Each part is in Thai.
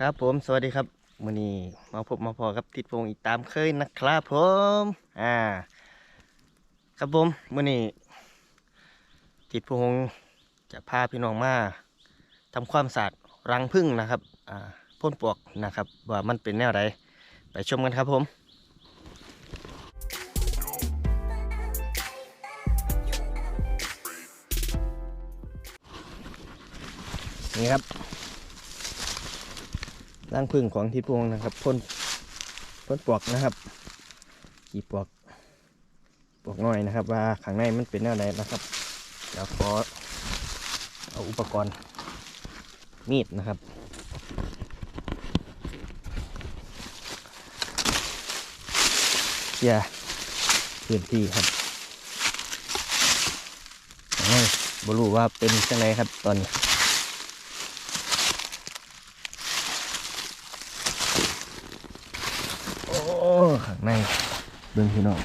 ครับผมสวัสดีครับมือนี้มาพบมาพอกับติดพงอีกตามเคยนะครับผมอ่า ครับผมมือนี้ติดพงจะพาพี่น้องมาทำความสะอาดรังผึ้งนะครับอ่าพ่นปวกนะครับ ว่ามันเป็นแนวใดไปชมกันครับผมนี่ครับ ร่างพึ่งของทิศพวงนะครับพ่นพ่นปลวกนะครับกี่ปลวกปลวกน้อยนะครับ ว่าข้างในมันเป็นอะไรนะครับเดี๋ยวขอเอาอุปกรณ์มีดนะครับเียร์พื้นที่ครับบรู้ว่าเป็นจังไรครับตอนนี้ โอ้ข้าง ในเบิ่งพี่น้อง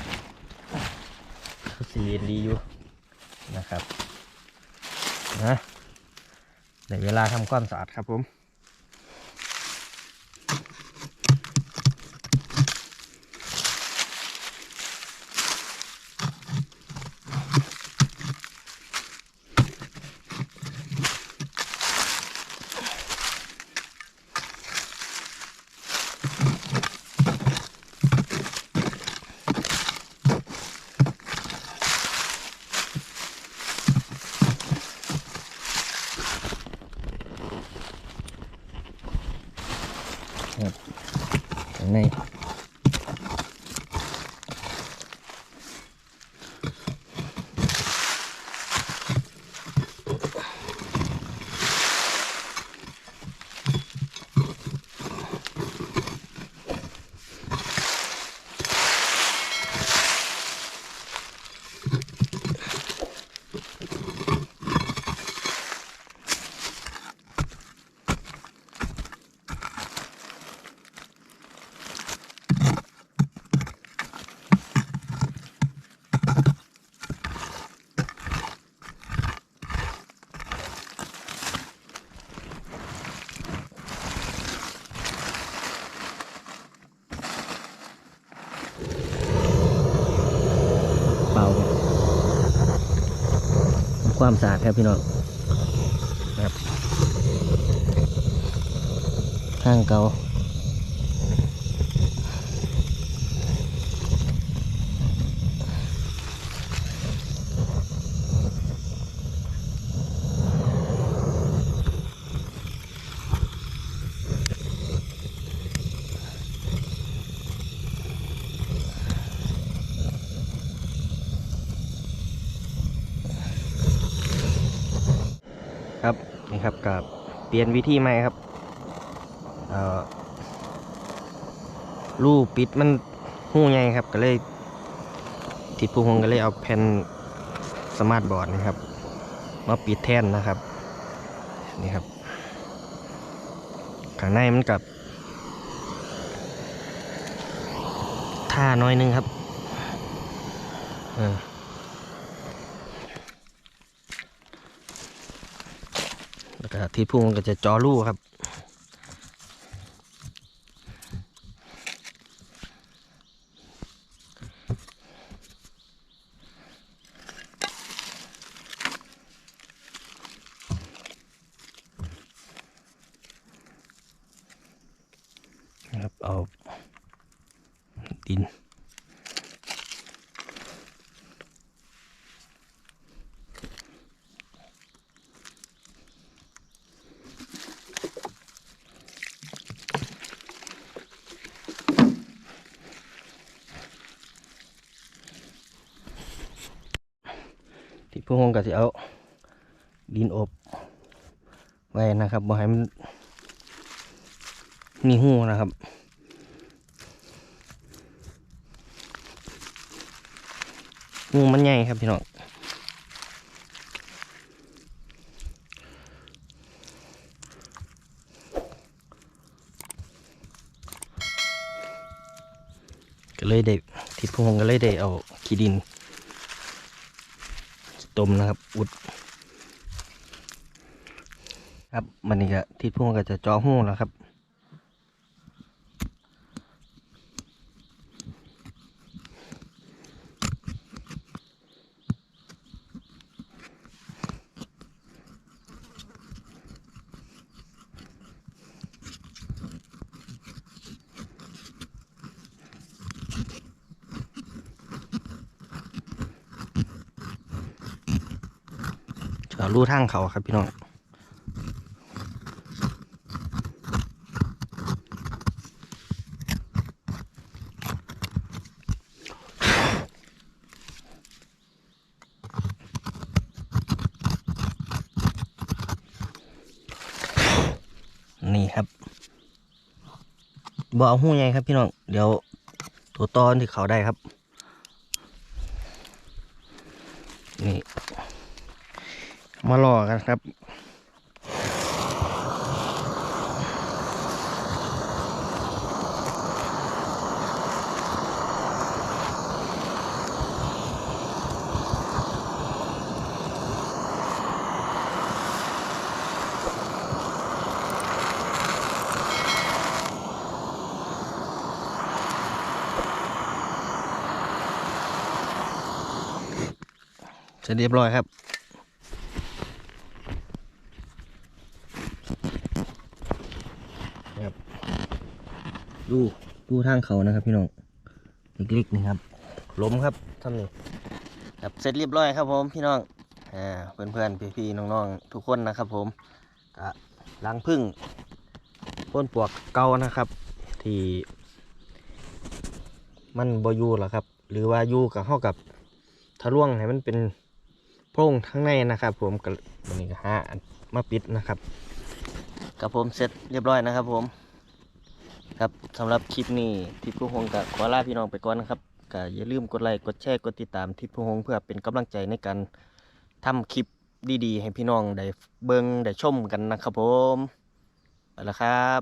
คือสีเรียนดีอยู่นะครับนะในเวลาทำความสะอาดครับผม ข้างในเป่าทำ ความสะอาดครับพี่น้องครับข้างเกา ครับนี่ครับกับเปลี่ยนวิธีใหม่ครับรูปิดมันหูใหญ่ครับก็เลยติดผู้หงก็เลยเอาแผ่นสมาร์ทบอร์ดนี่ครับ มาปิดแท่นนะครับนี่ครับข้างในมันกับท่าน้อยนึงครับเออ แล้วก็ที่พุ่งก็จะจอรูครับครับเอาดิน ที่พวกผมก็จะเอาดินอบไว้นะครับบ่ให้มันมีหูนะครับหูมันใหญ่ครับพี่น้องก็เลยได้ที่พวกผมก็เลยได้เอาขี้ดิน ต้มนะครับ อุด ครับมันนี่ก็ทิศพุ่งก็จะเจอหูแล้วครับ รู้ทางเขาครับพี่น้องนี่ครับบเอาหูใหญ่ครับพี่น้อง เดี๋ยวตัวตอนที่เขาได้ครับ มารอกันครับเสร็จเรียบร้อยครับ ดูดูทางเขานะครับ พี่น้องเล็กๆนี่ครับล้มครับทำนี่ครับเสร็จเรียบร้อยครับผมพี่น้องอ่าเพื่อนๆพี่ๆน้องๆทุกคนนะครับ ผมกะล้างพึ่งพ่นปวกเก่านะครับ ที่ มันบอยู่หรอครับ หรือว่าอยู่กับเข้ากับทะลวงให้มันเป็นโพรงข้างในนะครับ ผมกับวันนี้ก็หามาปิดนะครับกับผมเสร็จเรียบร้อยนะครับ ผม ครับสำหรับคลิปนี้ทิพย์ผู้หงกับขอลาพี่น้องไปก่อนนะครับก็อย่าลืมกดไลค์กดแชร์กดติดตามทิพย์ผู้หงเพื่อเป็นกำลังใจในการทำคลิปดีๆ ให้พี่น้องได้เบิ่งได้ชมกันนะครับผมไปแล้วครับ